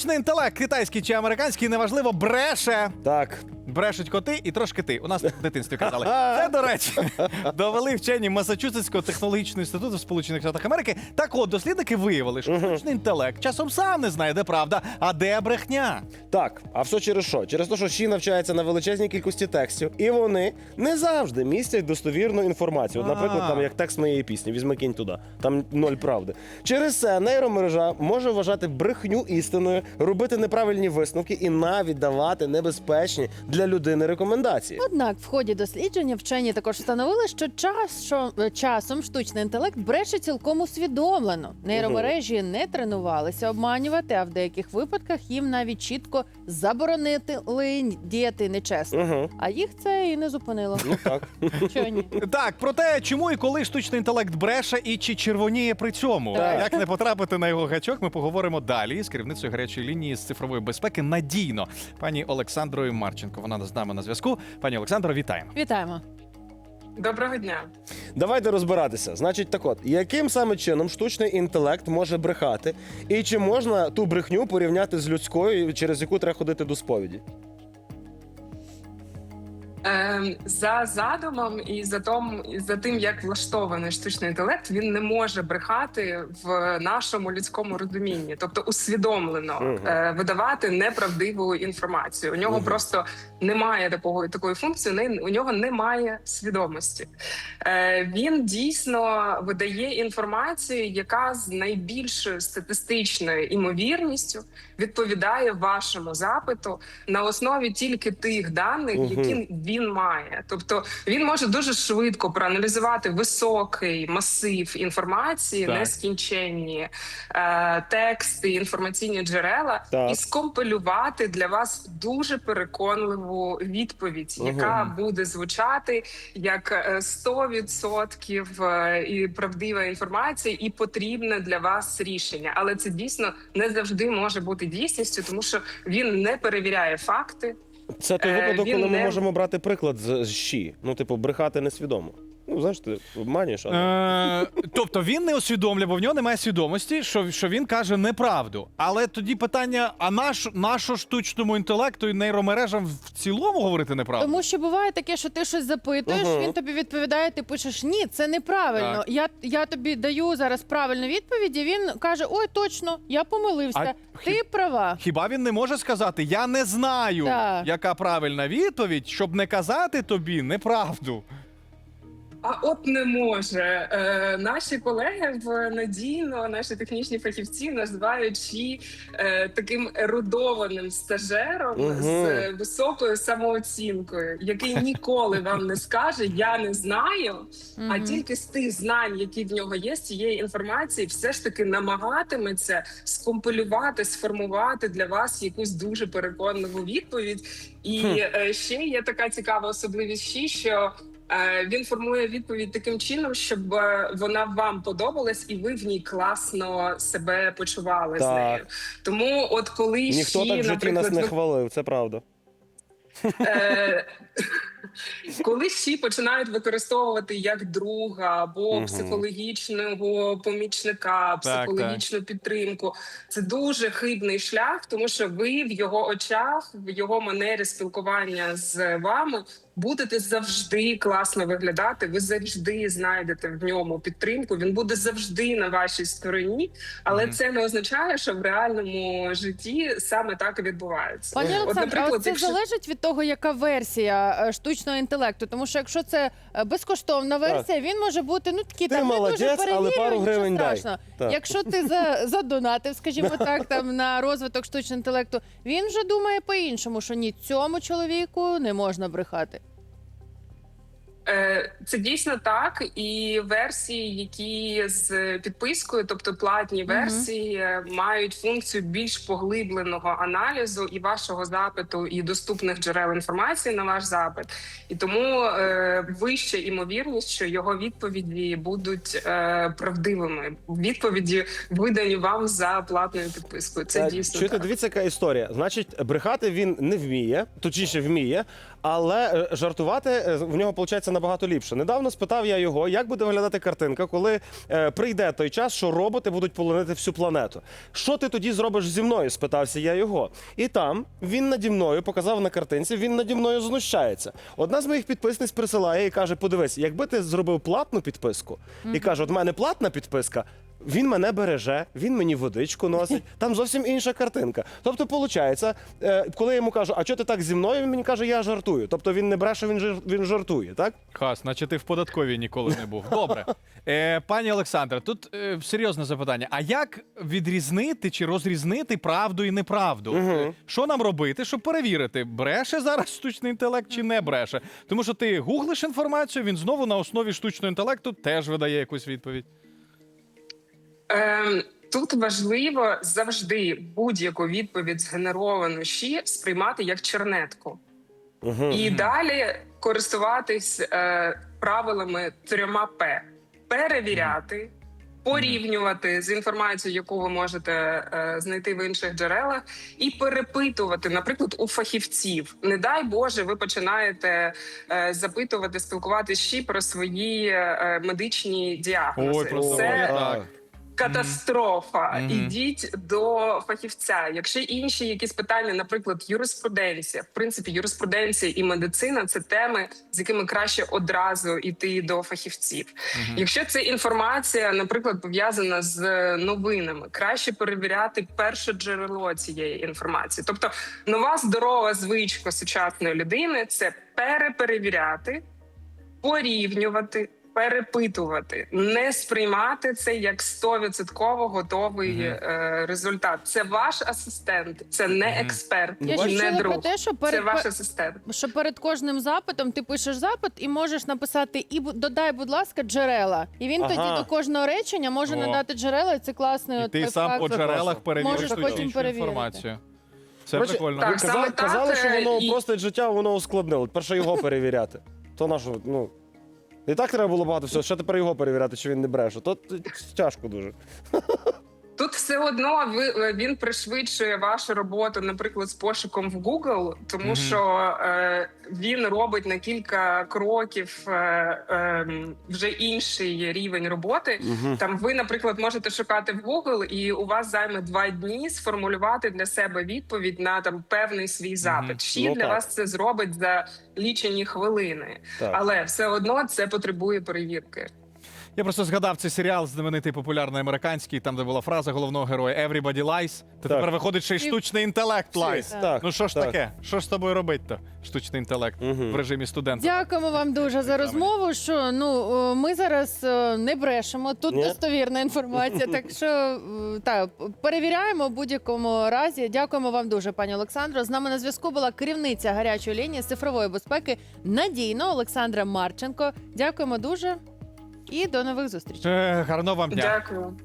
Штучний інтелект, китайський чи американський, неважливо, бреше. Так. Брешуть коти і трошки ти. У нас в дитинстві казали. Це, до речі, довели вчені Масачусетського технологічного інституту в Сполучених Штатах Америки. Так от, дослідники виявили, що штучний інтелект часом сам не знає, де правда, а де брехня. Так, а все через що? Через те, що Ші навчається на величезній кількості текстів, і вони не завжди містять достовірну інформацію. От, наприклад, там як текст моєї пісні, візьми кінь туди. Там ноль правди. Через це нейромережа може вважати брехню істиною, робити неправильні висновки і навіть давати небезпечні для людини рекомендації. Однак в ході дослідження вчені також встановили, що час, що е, часом штучний інтелект бреше цілком усвідомлено. Нейромережі не тренувалися обманювати, а в деяких випадках їм навіть чітко заборонили діяти нечесно. Угу. А їх це і не зупинило. Ну так. Чого ні? Так, про те, чому і коли штучний інтелект бреше і чи червоніє при цьому. Так. Як не потрапити на його гачок, ми поговоримо далі з керівницею гарячої лінії з цифрової безпеки надійно, пані Олександрою Марченко. Вона з нами на зв'язку. Пані Олександро, вітаємо. Вітаємо. Доброго дня. Давайте розбиратися. Значить, так от, яким саме чином штучний інтелект може брехати, і чи можна ту брехню порівняти з людською, через яку треба ходити до сповіді? Ем, за задумом і за том, і за тим, як влаштований штучний інтелект, він не може брехати в нашому людському розумінні, тобто усвідомлено е, видавати неправдиву інформацію. У нього Мгм. просто немає такого такої функції. не- у нього немає свідомості. Е, він дійсно видає інформацію, яка з найбільшою статистичною імовірністю відповідає вашому запиту на основі тільки тих даних, Мгм. які він має. Тобто він може дуже швидко проаналізувати високий масив інформації, Так. нескінченні е, тексти, інформаційні джерела, Так. і скомпилювати для вас дуже переконливу відповідь, яка буде звучати як е, 100% е, і правдива інформація, і потрібне для вас рішення. Але це дійсно не завжди може бути дійсністю, тому що він не перевіряє факти. Це той Е, випадок, він коли ми не- можемо брати приклад з, з щі. Ну, типу, брехати несвідомо. Ну, знаєш, ти обманюєш, але. Е, тобто він не усвідомлює, бо в нього немає свідомості, що, що він каже неправду. Але тоді питання: а наш нашо штучному інтелекту і нейромережам в цілому говорити неправду? Тому що буває таке, що ти щось запитуєш, Мгм. він тобі відповідає, ти пишеш ні, це неправильно. Так. Я, я тобі даю зараз правильну відповідь, і він каже: Ой, точно, я помилився. А ти хі- права. Хіба він не може сказати Я не знаю, Так. яка правильна відповідь, щоб не казати тобі неправду? А от не може. Е, наші колеги в надійно, наші технічні фахівці називають е, таким ерудованим стажером Мгм. з високою самооцінкою, який ніколи вам не скаже Я не знаю. А тільки з тих знань, які в нього є, з цієї інформації, все ж таки намагатиметься скомпилювати, сформувати для вас якусь дуже переконливу відповідь. І Хм. е, ще є така цікава особливість, ще, що е, він формує відповідь таким чином, щоб е, вона вам подобалась, і ви в ній класно себе почували з нею. Тому, от коли Ніхто Ші, так в житті нас не хвалив, це правда. Е, Коли всі починають використовувати як друга або психологічного помічника, Так, психологічну підтримку, це дуже хибний шлях, тому що ви в його очах, в його манері спілкування з вами будете завжди класно виглядати. Ви завжди знайдете в ньому підтримку. Він буде завжди на вашій стороні, але Мгм. це не означає, що в реальному житті саме так і відбувається. Пані От, Олександр, а це якщо- залежить від того, яка версія е, штучного інтелекту. Тому що якщо це е, безкоштовна версія, він може бути ну такий Ти там не дуже але пару гривень дай. Так. Якщо ти за, задонатив, скажімо так, там на розвиток штучного інтелекту, він вже думає по-іншому, що ні цьому чоловіку не можна брехати. Е, Це дійсно так, і версії, які з підпискою, тобто платні версії, е, мають функцію більш поглибленого аналізу і вашого запиту, і доступних джерел інформації на ваш запит. І тому е, вища імовірність, що його відповіді будуть е, правдивими. Відповіді видані вам за платною підпискою. Це Е, дійсно Чуєте, так. дивіться, яка історія. Значить, брехати він не вміє, точніше вміє, Але е, жартувати е, в нього виходить набагато ліпше. Недавно спитав я його, як буде виглядати картинка, коли е, прийде той час, що роботи будуть полонити всю планету. Що ти тоді зробиш зі мною? спитався я його. І там він наді мною показав на картинці, він наді мною знущається. Одна з моїх підписниць присилає і каже: подивись, якби ти зробив платну підписку, і каже: от в мене платна підписка. Він мене береже, він мені водичку носить. Там зовсім інша картинка. Тобто, виходить, коли я йому кажу, а чого ти так зі мною? Він мені каже, я жартую. Тобто він не бреше, він жар- він жартує, так? Хас, наче ти в податковій ніколи не був. Добре. Е, пані Олександре, тут е, серйозне запитання. А як відрізнити чи розрізнити правду і неправду? Е, Що нам робити, щоб перевірити, бреше зараз штучний інтелект чи не бреше? Тому що ти гуглиш інформацію, він знову на основі штучного інтелекту теж видає якусь відповідь. Ем, Тут важливо завжди будь-яку відповідь згенеровану щі сприймати як чернетку. І далі користуватись е, правилами трьома П: перевіряти, порівнювати з інформацією, яку ви можете е, знайти в інших джерелах, і перепитувати, наприклад, у фахівців. Не дай Боже, ви починаєте е, запитувати, спілкуватися ще про свої е, медичні діагнози. Ой, просто Це так. Катастрофа. Мгм. Ідіть до фахівця. Якщо інші якісь питання, наприклад, юриспруденція, в принципі, юриспруденція і медицина це теми, з якими краще одразу йти до фахівців. Якщо це інформація, наприклад, пов'язана з новинами, краще перевіряти перше джерело цієї інформації. Тобто, нова здорова звичка сучасної людини це переперевіряти, порівнювати. Перепитувати, не сприймати це як 100% готовий Мгм. е, результат. Це ваш асистент, це не експерт, Я бачиш, ще не друг. про те, що Це ваш асистент. що перед кожним запитом ти пишеш запит і можеш написати і додай, будь ласка, джерела. І він Ага. тоді до кожного речення може О. надати джерела. І це класний І от ти сам по джерелах перевіриш потім перевірити. інформацію. Це Коротше, прикольно. так, Казали, саме так, казали, що е, воно і- упростить життя, воно ускладнило. Перше його перевіряти. То нащо, ну. І так треба було багато всього. Ще тепер його перевіряти, чи він не бреше. То тяжко дуже. Тут все одно ви він пришвидшує вашу роботу, наприклад, з пошуком в Google, тому Мгм. що е, він робить на кілька кроків е, е, вже інший рівень роботи. Там ви, наприклад, можете шукати в Google, і у вас займе два дні сформулювати для себе відповідь на там певний свій запит. Ще Ну, для так. вас це зробить за лічені хвилини, Так. але все одно це потребує перевірки. Я просто згадав цей серіал знаменитий популярний американський, там де була фраза головного героя Everybody lies. То Так. тепер виходить ще й штучний інтелект lies. Так. Так, Ну що ж так. таке? Що ж з тобою робить то штучний інтелект Мгм. в режимі студента? Дякуємо вам дуже за розмову. Що ну е, ми зараз е, не брешемо. Тут Ні? достовірна інформація. Так що е, так перевіряємо в будь-якому разі. Дякуємо вам дуже, пані Олександро. З нами на зв'язку була керівниця гарячої лінії з цифрової безпеки надійно Олександра Марченко. Дякуємо дуже і до нових зустрічей. Е, гарного вам дня. Дякую.